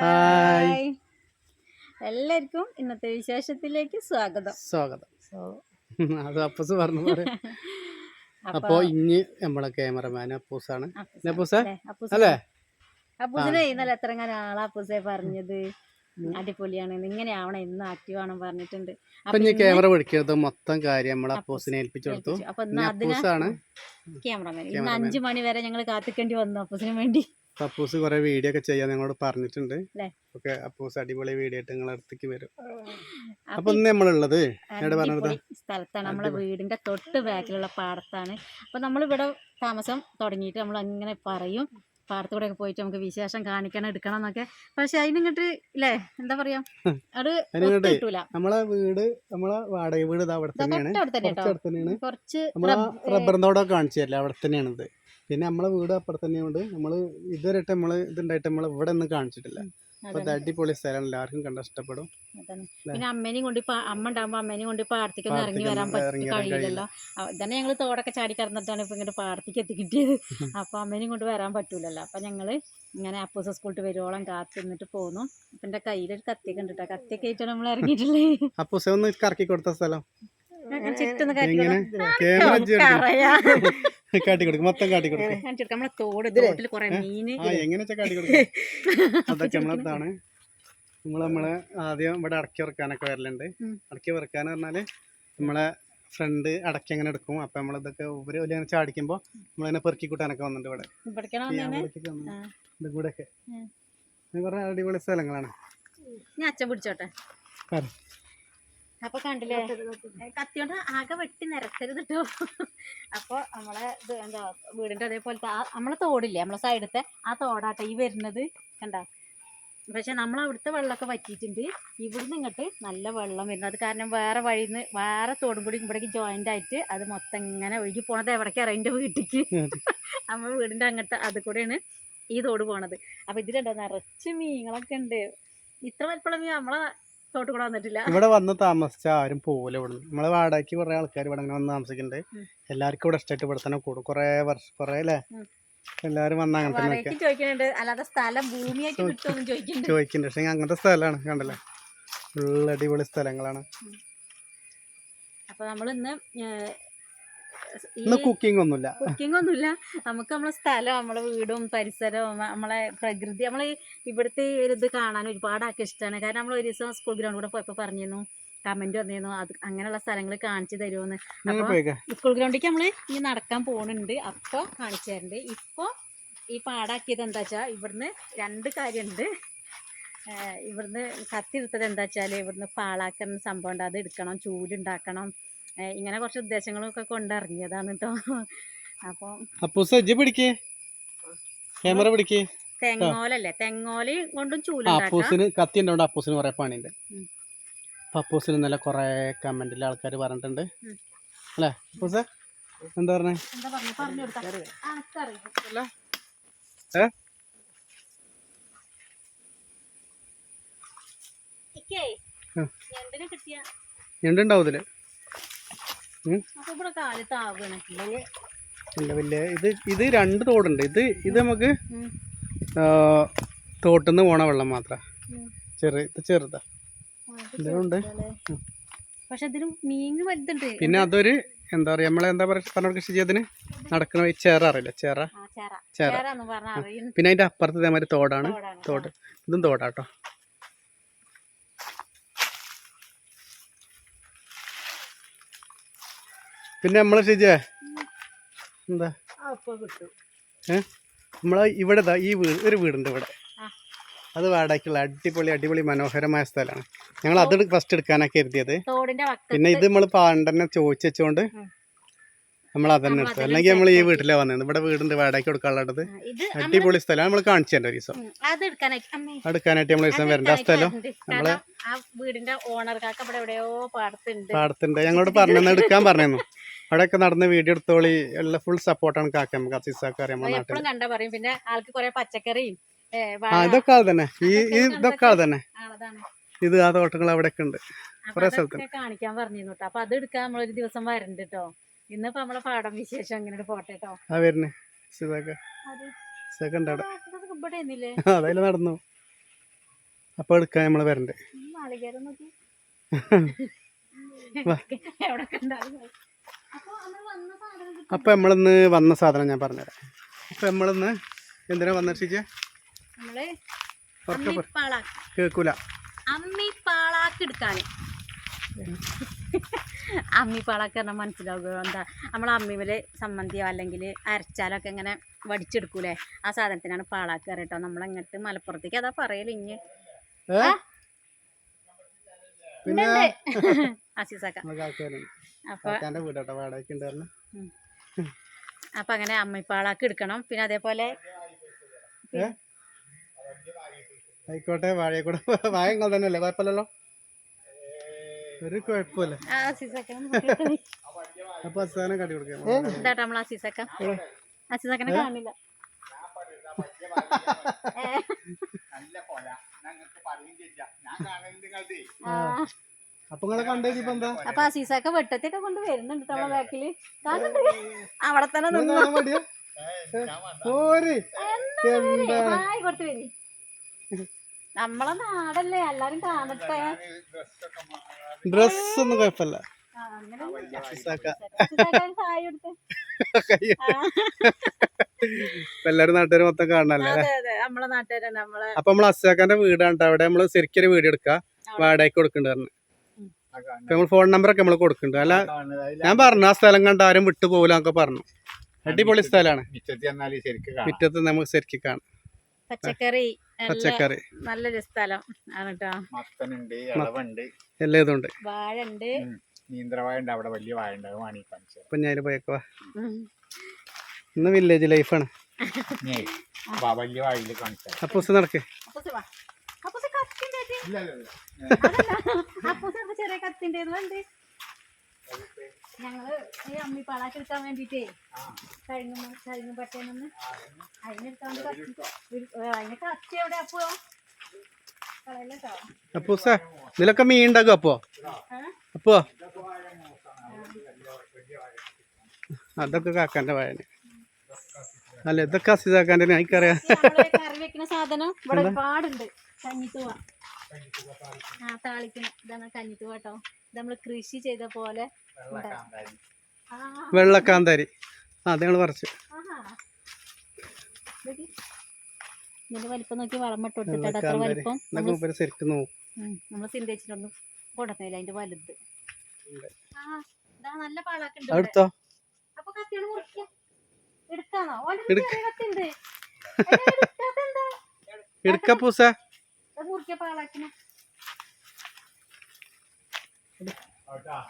Hi എല്ലാവർക്കും ഇന്നത്തെ വിശേഷത്തിലേക്ക് സ്വാഗതം. സ്വാഗതം. അത് അപ്പസ് പറഞ്ഞു അപ്പൊ ഇനി നമ്മളെ ക്യാമറമാൻ അപ്പൂസാണ്. അപ്പൂസ? അല്ലേ? അപ്പൂസിനെ ഇന്നലെ എത്ര അങ്ങനെ ആളാ അപ്പൂസെ പറഞ്ഞത്? അടിപൊളിയാണ്. ഇങ്ങനെ ആവണം ഇന്ന് ആക്റ്റീവ് ആണെന്ന് പറഞ്ഞിട്ടുണ്ട്. അപ്പൊ ഇനി ക്യാമറ പിടിക്കുന്നത് മൊത്തം കാര്യം നമ്മൾ അപ്പൂസിനെ ഏൽപ്പിച്ചു കൊടുത്തു. അപ്പൊ ക്യാമറമാൻ. ഇന്ന് അഞ്ചു മണി വരെ ഞങ്ങൾ കാത്തിക്കേണ്ടി വന്നു അപ്പൂസിന് വേണ്ടി. അപ്പൂസ് കുറെ വീഡിയോ ഒക്കെ ചെയ്യാൻ ഞങ്ങളോട് പറഞ്ഞിട്ടുണ്ട്? ഓക്കെ അപ്പൂസ് അടിപൊളി വീഡിയോ ആയിട്ട് നിങ്ങളെ അടുത്തേക്ക് വരും. അപ്പൊ ഇന്ന് നമ്മളുള്ളത് സ്ഥലത്താണ്. നമ്മളെ വീടിന്റെ തൊട്ട് ബാക്കിലുള്ള പാടത്താണ്. അപ്പൊ നമ്മളിവിടെ താമസം തുടങ്ങിയിട്ട് നമ്മൾ അങ്ങനെ പറയും. പാടത്തൂടെ ഒക്കെ പോയിട്ട് നമുക്ക് വിശേഷം കാണിക്കണം എടുക്കണം എന്നൊക്കെ. പക്ഷെ അതിനിങ്ങോട്ട് ഇല്ലേ? എന്താ പറയാ? അത് കിട്ടൂല. നമ്മളെ വീട് നമ്മളെ വാടക വീട് അവിടെ തന്നെയാണ്. കുറച്ച് റബ്ബർ തോടൊക്കെ കാണിച്ചു തരില്ല? അവിടെ തന്നെയാണ് ഇത് പിന്നെ നമ്മളെ വീട് അപ്പുറത്ത് തന്നെയുണ്ട് നമ്മൾ ഇതുവരെയായിട്ട് നമ്മൾ ഇതുണ്ടായിട്ട് നമ്മൾ ഇവിടെ ഒന്നും കാണിച്ചിട്ടില്ല. അപ്പൊ പൊളി അടിപൊളി സ്ഥലം എല്ലാവർക്കും കണ്ട ഇഷ്ടപ്പെടും. പിന്നെ അമ്മേനെയും കൊണ്ട് ഇപ്പൊ അമ്മ ഉണ്ടാകുമ്പോ അമ്മേനെയും കൊണ്ട് പാടത്തേക്കൊന്നും ഇറങ്ങി വരാൻ കഴിയില്ലല്ലോ. ഇതന്നെ ഞങ്ങൾ തോടൊക്കെ ചാടി കറന്നിട്ടാണ് ഇപ്പൊ ഇങ്ങോട്ട് പാർത്തിക്ക് എത്തി കിട്ടിയത് അപ്പൊ അമ്മേനെയും കൊണ്ട് വരാൻ പറ്റൂലല്ലോ. അപ്പൊ ഞങ്ങൾ ഇങ്ങനെ അപ്പൂസ സ്കൂളിട്ട് വരുവോളം കാത്തിരുന്നിട്ട് പോന്നു. അപ്പൊ എന്റെ കയ്യിലൊരു കത്തിയൊക്കെ ഉണ്ട് കേട്ടോ കത്തിയൊക്കെ ആയിട്ടാണ് നമ്മൾ ഇറങ്ങിയിട്ടുള്ളത് അപ്പൊ ഒന്ന് കറക്കി കൊടുത്ത സ്ഥലം. കാട്ടി കൊടുക്കും. മൊത്തം കാട്ടി കൊടുക്കും. നമ്മളെ തോട് തോട്ടിൽ കൊറേ മീന് ആ എങ്ങനെ കാട്ടി കൊടുക്കും? അതൊക്കെ നമ്മളെത്താണ് നമ്മൾ നമ്മളെ ആദ്യം ഇവിടെ അടക്കി വറുക്കാനൊക്കെ വരലുണ്ട്. അടക്കി വെറുക്കാൻ പറഞ്ഞാൽ നമ്മളെ ഫ്രണ്ട് അടക്കി അങ്ങനെ എടുക്കും. അപ്പൊ നമ്മളിതൊക്കെ ഉപരി വലിയ ചാടിക്കുമ്പോ നമ്മളിങ്ങനെ പെറുക്കി കൂട്ടാനൊക്കെ വന്നിട്ടുണ്ട് ഇവിടെ. ഇത്. ഇത് കുറേ അടിപൊളി സ്ഥലങ്ങളാണ്. ഞാൻ അച്ഛൻ പിടിച്ചോട്ടെ. അപ്പൊ കണ്ടില്ലേ? കത്തിയോണ്ട് ആകെ വെട്ടി നിരത്തരുത് കേട്ടോ അപ്പൊ നമ്മളെ എന്താ വീടിന്റെ അതേപോലത്തെ ആ നമ്മളെ തോടില്ലേ നമ്മളെ സൈഡത്തെ ആ തോടാട്ടെ ഈ വരുന്നത് കണ്ട? പക്ഷെ നമ്മൾ അവിടുത്തെ വെള്ളമൊക്കെ വറ്റിയിട്ടുണ്ട്. ഇവിടുന്ന് ഇങ്ങോട്ട് നല്ല വെള്ളം വരുന്നു. അത് കാരണം വേറെ വഴിയിൽ നിന്ന് വേറെ തോടും കൂടി ഇവിടേക്ക് ജോയിന്റ് ആയിട്ട് അത് മൊത്തം ഇങ്ങനെ ഒഴുകി പോണത് എവിടേക്ക് അറിയാം എന്റെ വീട്ടിലേക്ക് നമ്മൾ വീടിന്റെ അങ്ങോട്ട് അത് കൂടെയാണ് ഈ തോട് പോണത്. അപ്പൊ ഇതിലുണ്ടോ നിറച്ച് മീനുകളൊക്കെ ഉണ്ട്. ഇത്ര വലിപ്പമുള്ള മീൻ നമ്മളെ തോട്ട് കൂടെ വന്നിട്ടില്ല. ഇവിടെ വന്ന് താമസിച്ച ആരും പോകില്ല ഇവിടെ നമ്മളെ വാടകയ്ക്ക് കുറെ ആൾക്കാർ ഇവിടെ അങ്ങനെ വന്ന് താമസിക്കുന്നുണ്ട് എല്ലാവർക്കും ഇവിടെ ഇഷ്ടമായിട്ട് ഇവിടെ തന്നെ കൂടും. കുറെ വർഷം കുറെ അല്ലേ. എല്ലാരും വന്ന് അങ്ങനെ തന്നെ ചോദിക്കുന്നുണ്ട്. അല്ലാതെ സ്ഥലം ഭൂമിയായിട്ട് കിട്ടുമെന്നും ചോദിക്കുന്നുണ്ട്. ചോദിക്കുന്നുണ്ട്. പക്ഷെ അങ്ങനത്തെ സ്ഥലമാണ് കണ്ടല്ലേ? ഫുൾ അടിപൊളി സ്ഥലങ്ങളാണ്. അപ്പൊ നമ്മൾ ഇന്ന് ഈ ഇന്ന് കുക്കിംഗ് ഒന്നുമില്ല. കുക്കിംഗ് ഒന്നുമില്ല. നമുക്ക് നമ്മളെ സ്ഥലം നമ്മളെ വീടും പരിസരവും നമ്മളെ പ്രകൃതി നമ്മളെ ഇവിടുത്തെ ഒരു ഇത് കാണാൻ ഒരുപാട് ആൾക്ക് ഇഷ്ടമാണ് കാരണം നമ്മൾ ഒരു ദിവസം സ്കൂൾ ഗ്രൗണ്ട് കൂടെ പോയപ്പോൾ പറഞ്ഞിരുന്നു കമന്റ് വന്നിരുന്നു അത് അങ്ങനെയുള്ള സ്ഥലങ്ങൾ കാണിച്ചു തരുമെന്ന് സ്കൂൾ ഗ്രൗണ്ടിക്ക് നമ്മൾ ഈ നടക്കാൻ പോകുന്നുണ്ട് അപ്പോൾ കാണിച്ചു തരുന്നുണ്ട് ഇപ്പോൾ ഈ പാടാക്കിയത് എന്താ വെച്ചാൽ ഇവിടുന്ന് രണ്ട് കാര്യമുണ്ട് ഇവിടുന്ന് കത്തിയെടുത്തത് എന്താ വെച്ചാൽ ഇവിടുന്ന് പാളാക്കുന്ന സംഭവം ഉണ്ട്. അത് എടുക്കണം ചൂലുണ്ടാക്കണം. ഏഹ് ഇങ്ങനെ കുറച്ച് ഉദ്ദേശങ്ങളും ഒക്കെ കൊണ്ടിറങ്ങിയതാണ് കേട്ടോ അപ്പോൾ അപ്പൊ സജ്ജ പിടിക്കേ. ക്യാമറ പിടിക്കേ. തെങ്ങോലല്ലേ തെങ്ങോൽ കൊണ്ടും ചൂലുണ്ടാക്കാം അപ്പൂസിന് കത്തി ഉണ്ടോ അപ്പൂസിന് കുറെ പണിയുണ്ട്. നല്ല അപ്പൂസിന് ഇന്നലെ കുറെ കമന്റിൽ ആൾക്കാർ പറഞ്ഞിട്ടുണ്ട്. അല്ലേ അപ്പൂസ? എന്താ പറഞ്ഞേ? എന്താ പറഞ്ഞു? പറഞ്ഞു കൊടുക്കാം ആർക്കറിയാം ഏ? ഞണ്ടുണ്ടാവും ഇതിൽ ഉം. അപ്പൊ ഇവിടെ കാലത്ത് ആവുകയാണ് ഇല്ല വലിയ ഇത് ഇത് രണ്ട് തോടുണ്ട്. ഇത് ഇത് നമുക്ക് തോട്ടിന്ന് പോണ വെള്ളം മാത്രം. ചെറിയ ചെറു ഇത് ചെറുതാ. ഇതിലുണ്ട് പിന്നെ അതൊരു എന്താ പറയാ നമ്മളെ എന്താ പറയാ പറഞ്ഞ കൃഷി ചെയ്തതിന് നടക്കുന്ന ഈ ചേറ അറിയില്ല? ചേറ? ചേറ. പിന്നെ അതിന്റെ അപ്പുറത്ത് ഇതേമാതിരി തോടാണ്. തോട്. ഇതും തോടാട്ടോ. പിന്നെ നമ്മളെ ഷിജേ എന്താ? ഏഹ് നമ്മളെ ഇവിടെ ഈ വീട് ഒരു വീടുണ്ട് ഇവിടെ. അത് വാടകയ്ക്കുള്ള അടിപൊളി അടിപൊളി മനോഹരമായ സ്ഥലമാണ്. ഞങ്ങൾ അത് ഫസ്റ്റ് എടുക്കാനൊക്കെ കരുതിയത്. പിന്നെ ഇത് നമ്മൾ പാണ്ടനെ ചോദിച്ചു വെച്ചോണ്ട് ഉം. നമ്മൾ അതന്നെ എടുത്തു അല്ലെങ്കിൽ നമ്മൾ ഈ. വീട്ടിലെ വന്നത് ഇവിടെ വീടിന്റെ വാടകയ്ക്ക് കൊടുക്കാനുള്ളത് അടിപൊളി സ്ഥലം. നമ്മൾ കാണിച്ചു തരാം ഒരു ദിവസം. എടുക്കാനായിട്ട്. നമ്മൾ ദിവസം വരേണ്ട സ്ഥലം. നമ്മൾ വീടിന്റെ ഓണർ കാക്ക ഇവിടെ എവിടെയോ പാടത്തുണ്ട്. പാടത്തുണ്ട്. ഞങ്ങളോട് പറഞ്ഞു എടുക്കാൻ പറഞ്ഞു അവിടെയൊക്കെ നടന്ന് വീഡിയോ എടുത്തോളി. എല്ലാം ഫുൾ സപ്പോർട്ടാണ് കാക്ക. നമുക്ക് അസീസാക്ക് അറിയാം എപ്പോഴും കണ്ടാ പറയും. പിന്നെ ആൾക്ക് കുറെ പച്ചക്കറിയും ആ ഇതൊക്കെ ആൾ തന്നെ. ഈ ഈ ഇതൊക്കെ ആൾ തന്നെ. ഇത് ആ തോട്ടങ്ങൾ അവിടെയൊക്കെ ഉണ്ട്. കുറെ അതൊക്കെ കാണിക്കാൻ പറഞ്ഞിരുന്നു കേട്ടോ അപ്പൊ അത് എടുക്കാൻ നമ്മളൊരു ദിവസം വരണ്ട് കേട്ടോ ഇന്നിപ്പോ നമ്മളെ പാടം വിശേഷം അങ്ങനെ പോട്ടെ കേട്ടോ ആ വരുന്നേ നടന്നു. അപ്പോൾ എടുക്കാൻ നമ്മൾ വരണ്ടേ. അപ്പൊ നമ്മളിന്ന് വന്ന സാധനം ഞാൻ പറഞ്ഞുതരാം. അപ്പോൾ നമ്മളിന്ന് എന്തിനാ വന്ന കേക്കൂല അമ്മി പാളാക്ക് എടുക്കാന് അമ്മിപ്പാളാക്ക് പറഞ്ഞാൽ മനസ്സിലാവുക. എന്താ നമ്മൾ അമ്മിമേൽ സമ്മന്തിയോ അല്ലെങ്കിൽ അരച്ചാലൊക്കെ ഇങ്ങനെ വടിച്ചെടുക്കൂലേ? ആ സാധനത്തിനാണ് പാളാക്ക് കേട്ടോ. നമ്മളങ്ങോട്ട് മലപ്പുറത്തേക്ക് അതാ പറയൽ ഇഞ്ഞ്. അപ്പൊ അങ്ങനെ അമ്മിപ്പാളാക്ക് എടുക്കണം. പിന്നെ അതേപോലെ ആയിക്കോട്ടെ വാഴയെ കൂടെ വാഴ തന്നെയല്ലേ? കുഴപ്പമില്ലല്ലോ? ഒരു കുഴപ്പമില്ല. അപ്പൊ അവസാനം കടി കൊടുക്കാം. ഇതാട്ടോ നമ്മൾ അസീസാക്ക? അസീസാക്കനെ കാണില്ല. ആ. അപ്പൊ നിങ്ങളെ കണ്ടേ ഇപ്പൊ എന്താ? അപ്പൊ അസീസക്ക വെട്ടത്തൊക്കെ കൊണ്ട് വരുന്നുണ്ട് നമ്മളെ ബാക്കിൽ. കാണുന്നുണ്ട്. അവിടെ തന്നെ നിന്നു? ഹായ് കൊടുത്ത് വരി. നമ്മളെ നാടല്ലേ എല്ലാരും കാണട്ടെ. ഡ്രസ് ഒന്നും കുഴപ്പമില്ല എല്ലാരും നാട്ടുകാർ മൊത്തം കാണണല്ലേ? അതെ അതെ. നമ്മളെ നാട്ടുകാരാണ്. നമ്മളെ അപ്പൊ നമ്മൾ അസാക്കാന്റെ വീടാണ്. അവിടെ. നമ്മൾ ശരിക്കൊരു വീട് എടുക്ക. വാടകയ്ക്ക് കൊടുക്കണ്ട പറഞ്ഞു. നമ്മൾ ഫോൺ നമ്പർ ഒക്കെ നമ്മൾ കൊടുക്കുന്നുണ്ട് അല്ല ഞാൻ പറഞ്ഞു ആ സ്ഥലം കണ്ട ആരും വിട്ടു പോകില്ല എന്നൊക്കെ പറഞ്ഞു. അടിപൊളി സ്ഥലമാണ്. മിറ്റത്ത് നമുക്ക് ശരിക്കും കാണാം. പച്ചക്കറി. പച്ചക്കറി. നല്ലൊരു സ്ഥലം ആണ് കേട്ടോ മത്തനുണ്ട് ഇളവുണ്ട് എല്ലാം ഇതുണ്ട് വാഴ ഉണ്ട് നീന്ത്രവാഴ ഉണ്ട് അവിടെ വലിയ വാഴ ഉണ്ട് അത് വാങ്ങി കാണിച്ചു അപ്പൊ ഞാൻ പോയേക്കോ ഇന്ന് വില്ലേജ് ലൈഫാണ് വലിയ വാഴയിൽ കാണിച്ചു അപ്പൊ ദിവസം നടക്ക്. അപ്പൂസ് വാ. അപ്പൂസ് കത്തിന്റെ ആയിട്ട്. ഇല്ല ഇല്ല, ഇല്ല. അപ്പൂസ് അപ്പൊ ചെറിയ കത്തിന്റെ ഉണ്ട് ഞങ്ങൾ ഈ അമ്മി പാളാക്കി എടുക്കാൻ വേണ്ടിട്ടേ. കഴിഞ്ഞ കഴിഞ്ഞ പട്ടേനൊന്ന് അതിനെടുക്കാൻ അതിന് കത്തി. എവിടെ അപ്പോ? കളയല്ലോ സാ ഇതിലൊക്കെ മീൻ ഉണ്ടാക്കും അപ്പോ? അപ്പോ? അതൊക്കെ കാക്കാന്റെ വായന. അല്ല ഇതൊക്കെ അസിതാക്കാന്റെ എനിക്കറിയാം. കറി വെക്കുന്ന സാധനം ഇവിടെ ഒരുപാടുണ്ട്. കഞ്ഞിത്തുവ. ആ താളിക്കണം. ഇതാണ് കഞ്ഞിത്തുവ കേട്ടോ. ഇത് നമ്മൾ കൃഷി ചെയ്ത പോലെ വെള്ളക്കാന്താരി. ആ. അത് ഞങ്ങൾ പറിച്ചു. ഇതിന്റെ വലിപ്പം നോക്കി വളമിട്ട് കൊടുത്തിട്ട് അത്ര വലിപ്പം നമ്മൾ കൊടുക്കുന്നില്ല അതിന്റെ വലുത്. നല്ല പാളാക്കുണ്ട് അടുത്തോ അപ്പൊ കത്തിയാണ് മുറിക്ക. എടുക്കാണോ എടുക്ക. മുറിക്ക പാളാക്കിനെ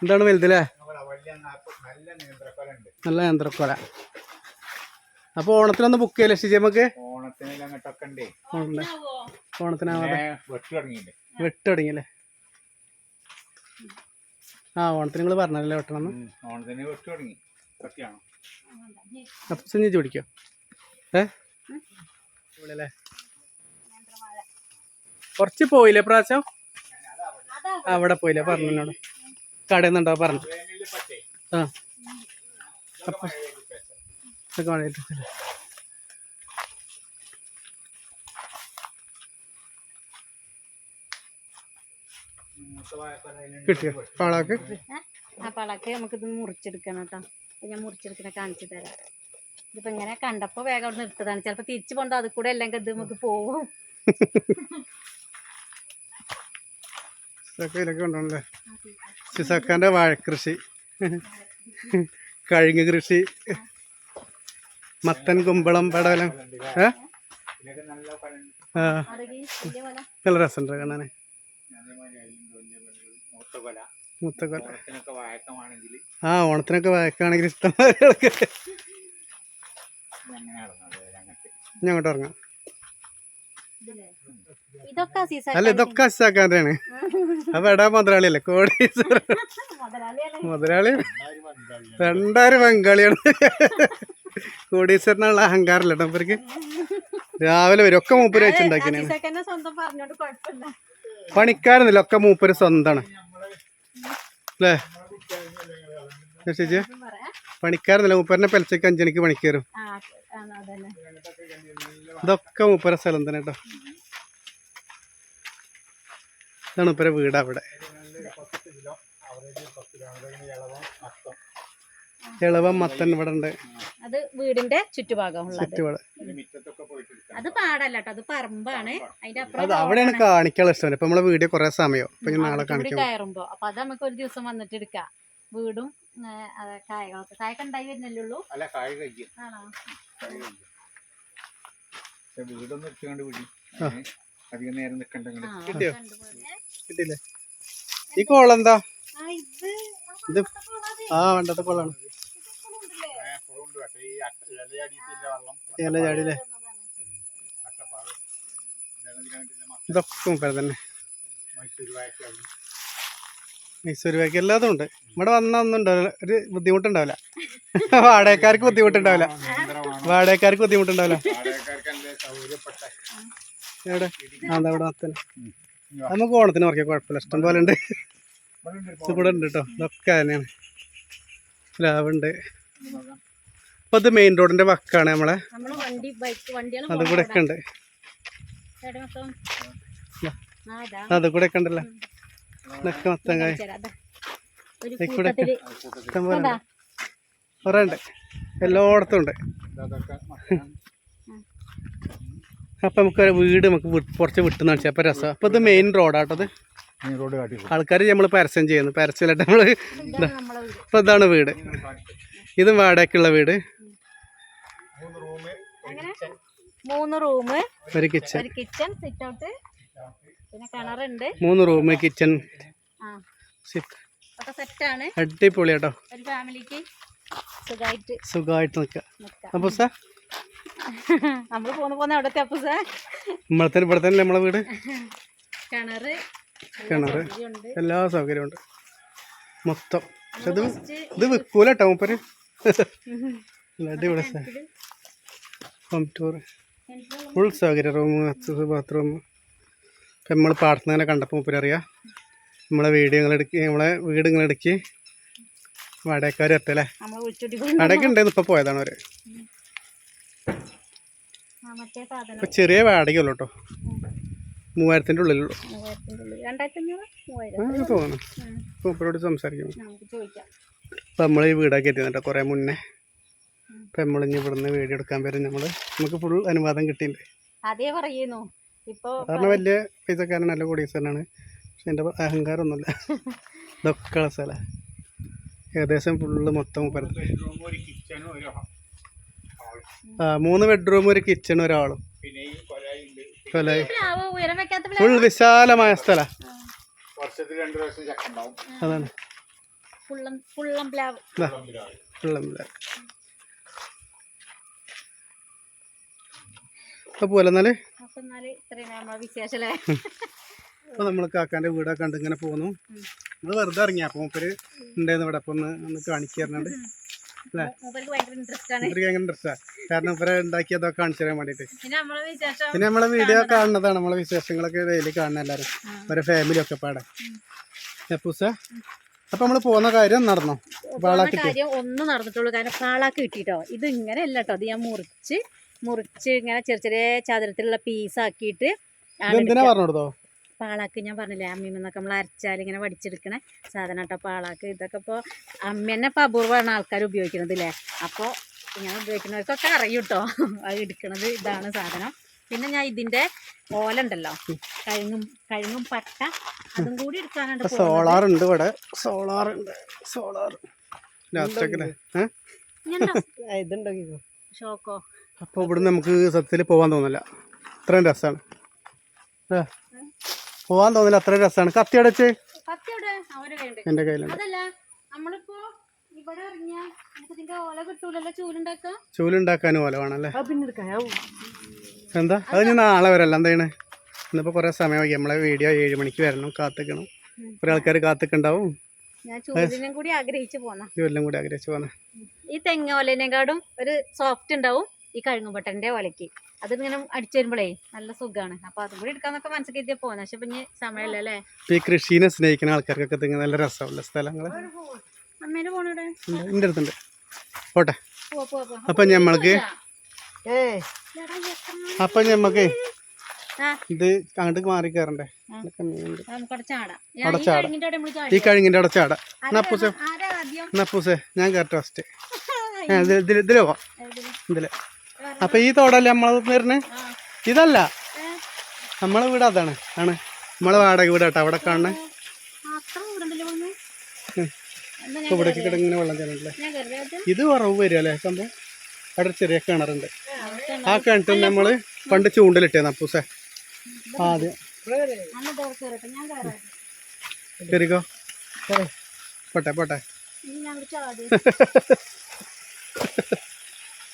എന്താണ് വലുതല്ലേ നല്ല യന്ത്രക്കൊല അപ്പൊ ഓണത്തിനൊന്ന് ബുക്ക് ചെയ്യല്ലേ ഷിജി നമുക്ക് ഓണത്തിന് അങ്ങോട്ടൊക്കെ ഉണ്ട്. ഓണത്തിന്. ആവോ? ഓണത്തിനാവാതെ. പിന്നെ വെട്ട് തുടങ്ങിയിട്ടുണ്ട് വെട്ട് ആ ഓണത്തിന് നിങ്ങൾ പറഞ്ഞല്ലേ വെട്ടണം ഓണത്തിന് വെട്ട് തുടങ്ങി. സത്യമാണോ അപ്പൊ സെഞ്ഞി ചോദിക്കോ ഏ? ഇവിടെയല്ലേ? കുറച്ച് പോയില്ലേ പ്രാവശ്യം? അവിടെ പോയില്ലേ? പറഞ്ഞു എന്നോട്. കടയിൽ നിന്നുണ്ടോ പറഞ്ഞു ആ. ഇതൊക്കെ അതിലുണ്ട്. കിട്ടിയോ? പാളാക്ക്? ആ പാളാക്ക് നമുക്ക് ഇത് മുറിച്ചെടുക്കണം കേട്ടോ. ഞാൻ മുറിച്ചെടുക്കണ കാണിച്ചു തരാം. ഇതിപ്പോ ഇങ്ങനെ കണ്ടപ്പോ വേഗം അവിടെ നിർത്തതാണ് ചിലപ്പോ തിരിച്ചു പോണ്ടോ അത് കൂടെ അല്ലെങ്കിൽ ഇത് നമുക്ക് പോവും. ഇതൊക്കെ ഇതിലൊക്കെ ഉണ്ടല്ലേ? സിസക്കാന്റെ വാഴക്കൃഷി. കഴുങ്ങ് കൃഷി. മത്തൻ കുമ്പളം പടവലം. ഏ? നല്ല രസം കാണാനെ. രസമുണ്ട് കാണാൻ മുത്തക്കൊല. ആ ഓണത്തിനൊക്കെ വാഴക്കാണെങ്കിൽ ഇഷ്ടം. ഞങ്ങോട്ട് ഇറങ്ങാം. അല്ല ഇതൊക്കെ അസാക്കാന്റെയാണ് അപ്പൊ എടാ മുതലാളിയല്ലേ? മുതലാളിയല്ലേ മുതലാളി? രണ്ടായിരം ബംഗാളിയാണ് കോടീശ്വരനുള്ള അഹങ്കാരല്ല ഇവർക്ക്. രാവിലെ വരും. ഒക്കെ മൂപ്പര് വെച്ചുണ്ടാക്കിയാണ് പണിക്കാരൊന്നുമില്ല. ഒക്കെ മൂപ്പര് സ്വന്തമാണ് അല്ലേ? ചേച്ചി പണിക്കാരൊന്നുമില്ല. മൂപ്പരനെ പെലച്ചക്ക് അഞ്ചണിക്ക് പണിക്ക് വരും. ഇതൊക്കെ മൂപ്പര സ്ഥലം തന്നെ കേട്ടോ. ഇതാണ് ഇപ്പം വീട് അവിടെ. ഇളവം മത്തൻ ഇവിടെ ഉണ്ട്. അത് വീടിന്റെ ചുറ്റുഭാഗം ഉള്ളത് ചുറ്റുപാട്. അതിന്റെ പോയിട്ട് എടുക്കാം അത് പാടല്ല കേട്ടോ അത് പറമ്പാണ്. അതിന്റെ അത് അവിടെയാണ് കാണിക്കാൻ ഇഷ്ടം ഇപ്പൊ നമ്മളെ വീഡിയോ കുറേ സമയം ഇപ്പം ഞാൻ നാളെ കാണിക്കും. കയറുമ്പോ. അപ്പൊ അത് നമുക്ക് ഒരു ദിവസം വന്നിട്ട് എടുക്കാം. വീടും കായകളൊക്കെ. കായൊക്കെ ഉണ്ടായി വരുന്നല്ലേ ഉള്ളൂ? വീടൊന്നും. അധികം നേരം നിൽക്കണ്ട കിട്ടിയോ? കിട്ടിയില്ലേ? ഈ കോളെന്താ എന്താ? ഇത് ആ വേണ്ടത്തെ വെള്ളം. ഇല ചാടിയില്ലേ ഇതൊക്കെ തന്നെ. മൈസൂർ ബാക്കി എല്ലാതും ഉണ്ട്. ഇവിടെ വന്ന ഒന്നും ഉണ്ടാവില്ല. ഒരു ബുദ്ധിമുട്ടുണ്ടാവില്ല. വാടകക്കാർക്ക് ബുദ്ധിമുട്ടുണ്ടാവില്ല. വാടകക്കാർക്ക് ബുദ്ധിമുട്ടുണ്ടാവില്ല. എവിടെ? അതാ അവിടെ ഇവിടെ മത്തൻ നമുക്ക് ഓണത്തിന് പറിക്കാം കുഴപ്പമില്ല. ഇഷ്ടം പോലെ ഉണ്ട്. ഇവിടെ ഉണ്ട് കേട്ടോ ഇതൊക്കെ തന്നെയാണ്. ലാവുണ്ട് അപ്പൊ ഇത് മെയിൻ റോഡിന്റെ വക്കാണ് നമ്മളെ. അത് കൂടെ ഒക്കെ ഉണ്ട്. അത് കൂടെ ഒക്കെ ഉണ്ടല്ലോ. ഇതൊക്കെ മൊത്തം കായ്. കൂടെ ഇഷ്ടം പോലെ? ഉണ്ട് കുറേ ഉണ്ട്. എല്ലായിടത്തും ഉണ്ട്. അപ്പൊ നമുക്ക് വീട് നമുക്ക് കുറച്ച് വിട്ട് കാണിച്ചാൽ അപ്പൊ രസം. അപ്പൊ ഇത് മെയിൻ റോഡാട്ടത് ഇത്. റോഡ് കാട്ടി ആൾക്കാർ നമ്മൾ പരസ്യം ചെയ്യുന്നു. പരസ്യമായിട്ട് നമ്മൾ ഇതാണ് നമ്മളെ ഇതാണ് വീട്. ഇത് വാടകയ്ക്കുള്ള വീട്. മൂന്ന് റൂം ഒരു കിച്ചൺ ഒരു കിച്ചൺ സിറ്റ് ഔട്ട് പിന്നെ കിണറുണ്ട് മൂന്ന് റൂം കിച്ചൺ ആ. സിറ്റ് ഒക്കെ സെറ്റാണ് അടിപൊളി കേട്ടോ ഒരു ഫാമിലിക്ക് സുഖമായിട്ട് നിൽക്കാം അപ്പോൾ സാർ നമ്മൾ പോന്ന് പോന്ന അവിടത്തെ അപ്പു സാർ നമ്മളെ തന്നെ ഇവിടെ തന്നെ നമ്മളെ വീട്. കിണറ്. കിണറ്. എല്ലാ സൗകര്യവും ഉണ്ട്. മൊത്തം. പക്ഷെ ഇത് വെക്കൂല ഇത് വിൽക്കൂല കേട്ടോ മൂപ്പര്. അടിപൊളി ഹോം ടൂർ ഫുൾ സൗകര്യം. റൂം ബാത്റൂം ഇപ്പം നമ്മൾ പാടത്തുനിന്ന് കണ്ടപ്പോൾ മൂപ്പര് അറിയാം. നമ്മളെ വീഡിയോ നിങ്ങൾ എടുക്കുക നമ്മളെ വീട് നിങ്ങൾ എടുക്കുക വാടകക്കാർ എത്തല്ലേ? നമ്മളെ വിളിച്ചോട്ടി വാടക ഉണ്ടെന്ന് ഇപ്പോൾ പോയതാണ് അവർ ആ മറ്റേ സാധനം ഇപ്പോൾ ചെറിയ വാടകയുള്ളൂ കേട്ടോ. മൂവായിരത്തിന്റെ ഉള്ളിലുള്ളൂ തോന്നുന്നു മൂപ്പരോട് സംസാരിക്കും. നമുക്ക് ചോദിക്കാം. ഇപ്പം നമ്മൾ ഈ വീടൊക്കെ എത്തിയിട്ടുണ്ട് കുറേ മുന്നേ. ഇപ്പം നമ്മൾ ഇനി ഇവിടുന്ന് വീഡിയോ എടുക്കാൻ വരും നമ്മൾ നമുക്ക് ഫുൾ അനുവാദം കിട്ടിയിട്ടുണ്ട് അതേ പറയുന്നു. ഇപ്പൊ കാരണം വലിയ പൈസക്കാരനല്ല കോടീശ്വരനാണ് പക്ഷെ എന്റെ അഹങ്കാരമൊന്നുമില്ല. ഇതൊക്കെ സ്ഥലം. ഏകദേശം ഫുള്ള് മൊത്തം പരത്തി ബെഡ്റൂം ഒരു കിച്ചണും ഒരു ഹാളും ആ മൂന്ന് ബെഡ്റൂം ഒരു കിച്ചൺ ഒരാളും. കൊലായി. ഫുൾ വിശാലമായ സ്ഥല. അതാണ്. ഫുള്ളം പ്ലാവ്. അപ്പോൾ എന്നാൽ അപ്പൊ എന്നാൽ ഇത്രയും നമ്മളെ അപ്പോൾ നമ്മൾ കാക്കാന്റെ വീടൊക്കെ കണ്ട് ഇങ്ങനെ പോന്നു നമ്മൾ വെറുതെ ഇറങ്ങി അപ്പോൾ മൂപ്പര് ഉണ്ടായിരുന്നു ഇവിടെ. ഒന്ന് ഒന്ന് കാണിക്കാറുണ്ട് കാരണം ഇവരെ ഉണ്ടാക്കിയതൊക്കെ കാണിച്ചു തരാൻ വേണ്ടിട്ട് പിന്നെ നമ്മളെ വീഡിയോ കാണുന്നതാണ്. നമ്മളെ വിശേഷങ്ങളൊക്കെ ഡെയിലി കാണുന്ന എല്ലാവരും. അവരെ ഫാമിലി ഒക്കെ പാടെ. പൂസ അപ്പൊ നമ്മൾ പോകുന്ന കാര്യം നടന്നോ? കാര്യം ഒന്നും നടന്നിട്ടുള്ളൂ. കാരണം പാളാക്ക് കിട്ടിട്ടോ ഇത് ഇങ്ങനെ അല്ല കേട്ടോ. അത് ഞാൻ മുറിച്ച് മുറിച്ച് ഇങ്ങനെ ചെറിയ ചെറിയ ചതുരത്തിലുള്ള പീസാക്കിയിട്ട് ആണ് ഇതെന്തിനാ പറഞ്ഞു കൊടുത്തോ? പാളാക്ക് ഞാൻ പറഞ്ഞില്ലേ അമ്മീമെന്നൊക്കെ നമ്മൾ അരച്ചാൽ ഇങ്ങനെ വടിച്ചെടുക്കണ സാധനം കേട്ടോ പാളാക്ക്. ഇതൊക്കെ ഇപ്പോൾ അമ്മേനെ ഇപ്പോൾ അപൂർവമാണ് ആൾക്കാർ ഉപയോഗിക്കുന്നത് അല്ലേ അപ്പോൾ ഇങ്ങനെ ഉപയോഗിക്കുന്നവർക്കൊക്കെ അറിയും കേട്ടോ. അത് എടുക്കണത് ഇതാണ് സാധനം. പിന്നെ ഞാൻ ഇതിന്റെ ഓല ഉണ്ടല്ലോ കഴുങ്ങും കഴുങ്ങും പട്ട അതും കൂടി എടുക്കാനുണ്ട് സോളാറുണ്ട് സോളാർ ഉണ്ട് ഇവിടെ. സോളാർ ഉണ്ട് സോളാർ. ഇതുണ്ടോ ഷോക്കോ? അപ്പോൾ ഇവിടുന്ന് നമുക്ക് സത്യത്തിൽ പോകാൻ തോന്നില്ല രസാണ്. രസമാണ് പോകാൻ തോന്നില്ല. അത്ര രസമാണ്. കത്തി അടച്ച് എന്റെ അവർ വേണ്ട എന്റെ കയ്യിലുണ്ട് ഇതിന്റെ ഓല വേണല്ലേ? പിന്നെ എന്താ? അത് ഞാൻ നാളെ വരല്ല. എന്താണ് ഇന്നിപ്പോ കൊറേ സമയമായി. നമ്മളെ വീഡിയോ ഏഴ് മണിക്ക് വരണം. കാത്തിക്കണം. കുറെ ആൾക്കാർ കാത്തിക്കുണ്ടാവും ഞാൻ ചൂലിനും കൂടി ആഗ്രഹിച്ചു പോന്ന. ചൂലിനും കൂടി ആഗ്രഹിച്ചു പോകുന്നത് ഈ തെങ്ങ ഓലേനേക്കാളും ഒരു സോഫ്റ്റ് ഉണ്ടാവും. ഈ കഴുങ്ങുമ്പട്ടന്റെ ഓലയ്ക്ക് അതിങ്ങനെ അടിച്ചു വരുമ്പോഴേ നല്ല സുഖമാണ് അപ്പൊ അതും കൂടി എടുക്കാന്നൊക്കെ മനസ്സിൽ കരുതിയ പോകുന്നത് പക്ഷെ പിന്നെ സമയമല്ല അല്ലേ ഈ കൃഷിനെ സ്നേഹിക്കുന്ന ആൾക്കാർക്കൊക്കെ തിങ്ങ നല്ല രസമുള്ള സ്ഥലങ്ങൾ അമ്മേനെ പോണിവിടെ എന്റെ അടുത്തുണ്ട്. പോട്ടെ. അപ്പൊ ഞമ്മൾക്ക് അപ്പൊ ഞമ്മക്ക് ഇത് അങ്ങോട്ട് മാറി കയറണ്ടേ അടച്ചാട ഈ കഴുങ്ങിന്റെ അടച്ചാട നപ്പൂസേ നപ്പൂസേ ഞാൻ കയറട്ടെ ഫസ്റ്റ് ഇതിൽ ഇതിൽ പോവാം. ഇതിൽ. അപ്പൊ ഈ തോടല്ലേ നമ്മളെ വരുന്നേ? ഇതല്ല. നമ്മളെ വീട് അതാണ്. ആണ്. നമ്മളെ വാടക വീട് കേട്ടോ. അവിടെ കാണണേ ഇവിടേക്ക്? ഇങ്ങനെ വെള്ളം തരണല്ലേ ഇത് കുറവ് വരും അല്ലേ? സംഭവം? അവിടെ ചെറിയ കിണറുണ്ട്. ആ കിണറ്റിൽ നമ്മൾ പണ്ട് ചൂണ്ടലിട്ടേന്ന് അപ്പൂസേ. ആദ്യം. കയറിക്കോ? പോട്ടെ പോട്ടെ ഇനി ഞങ്ങൾ ചാടി നിങ്ങളെ ആരും ഏ നിങ്ങളെ ആരും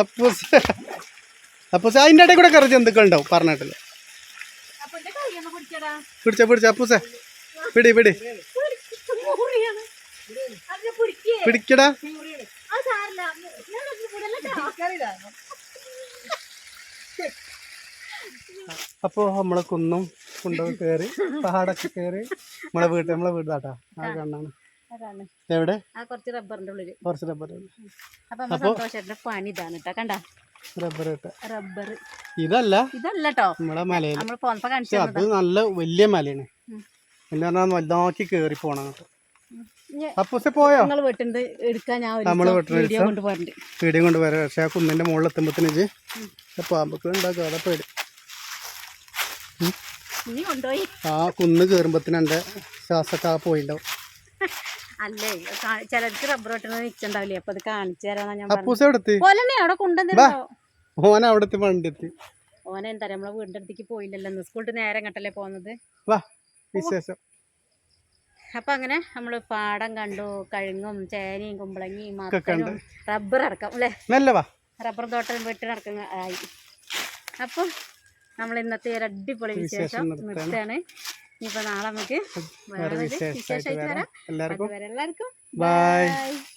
അപ്പൂസേ. അപ്പൂസ് അതിന്റെ ഇടയിൽ കൂടെ കറി ജന്തുക്കൾ ഉണ്ടാവും പറഞ്ഞിട്ടില്ല. പിടിച്ച പിടിച്ച അപ്പൂസേ. പിടി പിടി. പിടിക്കേ. പിടിക്കടാ. അത് സാരില്ല. ഞാൻ വിടല്ലോ അപ്പോ നമ്മളെ കുന്നും കുണ്ടൊക്കെ കയറി പഹാടൊക്കെ കയറി നമ്മളെ വീട്ടിൽ നമ്മളെ വീട് കേട്ടാ ആ കണ്ണാണ്. എവിടെ? കുറച്ച് റബ്ബറിന്റെ ഉള്ളിൽ കുറച്ച് റബ്ബർ അപ്പൊ നമ്മ സന്തോഷേട്ടന്റെ പണി ഇതാണ് കേട്ടോ കണ്ട? റബ്ബർ ഇട്ട് റബ്ബർ ഇതല്ല. ഇതല്ല കേട്ടോ നമ്മളെ മലയിൽ നമ്മൾ പോന്നപ്പോ കാണിച്ചു അത് നല്ല വലിയ മലയാണ്. ഉം. എന്ന് പറഞ്ഞാൽ വലുതാക്കി കേറി പോണം പോയോ? നിങ്ങൾ എടുക്കാൻ ഞാൻ നമ്മൾ വീഡിയോ കൊണ്ട് പോരണ്ട്. വീടിയും കൊണ്ട് വരാം പക്ഷെ ആ കുന്നിന്റെ മുകളിൽ എത്തുമ്പത്തിന് പാമ്പൊക്കെ അതെ പേടി. ആ കുന്ന് കയറുമ്പത്തിന് എന്റെ ശ്വാസമൊക്കെ പോയിണ്ടാവും. അല്ലേ? ചിലർക്ക് റബ്ബർ വെട്ടണ നിൽക്കണ്ടാവില്ലേ അപ്പൊ അത് കാണിച്ചു തരാന്നാ ഞാൻ എവിടെ അവിടെ കൊണ്ടുവന്നിരുന്നോ? ഓന അവിടെ എത്തി വണ്ടി എന്താ നമ്മളെ വീടിന്റെ അടുത്തേക്ക് പോയില്ലല്ലോ. സ്കൂളിട്ട് നേരെ കണ്ടല്ലേ പോകുന്നത് വിശേഷം. അപ്പൊ അങ്ങനെ നമ്മൾ പാടം കണ്ടു. കഴുങ്ങും ചേനയും കുമ്പളങ്ങിയും മത്തനും റബ്ബർ അടക്കം അല്ലേ? റബ്ബർ തോട്ടം വെട്ടി നടക്കുന്ന ആയി. അപ്പൊ നമ്മൾ ഇന്നത്തെ ഒരു അടിപൊളി വിശേഷം വിശേഷം നിർത്താൻ. നിർത്താണ് ഇനിയിപ്പോ നാളെ നമുക്ക് വേറെ വിശേഷമായിട്ട് വിശേഷമായിട്ട് വരാം. വരാം. എല്ലാവർക്കും ബൈ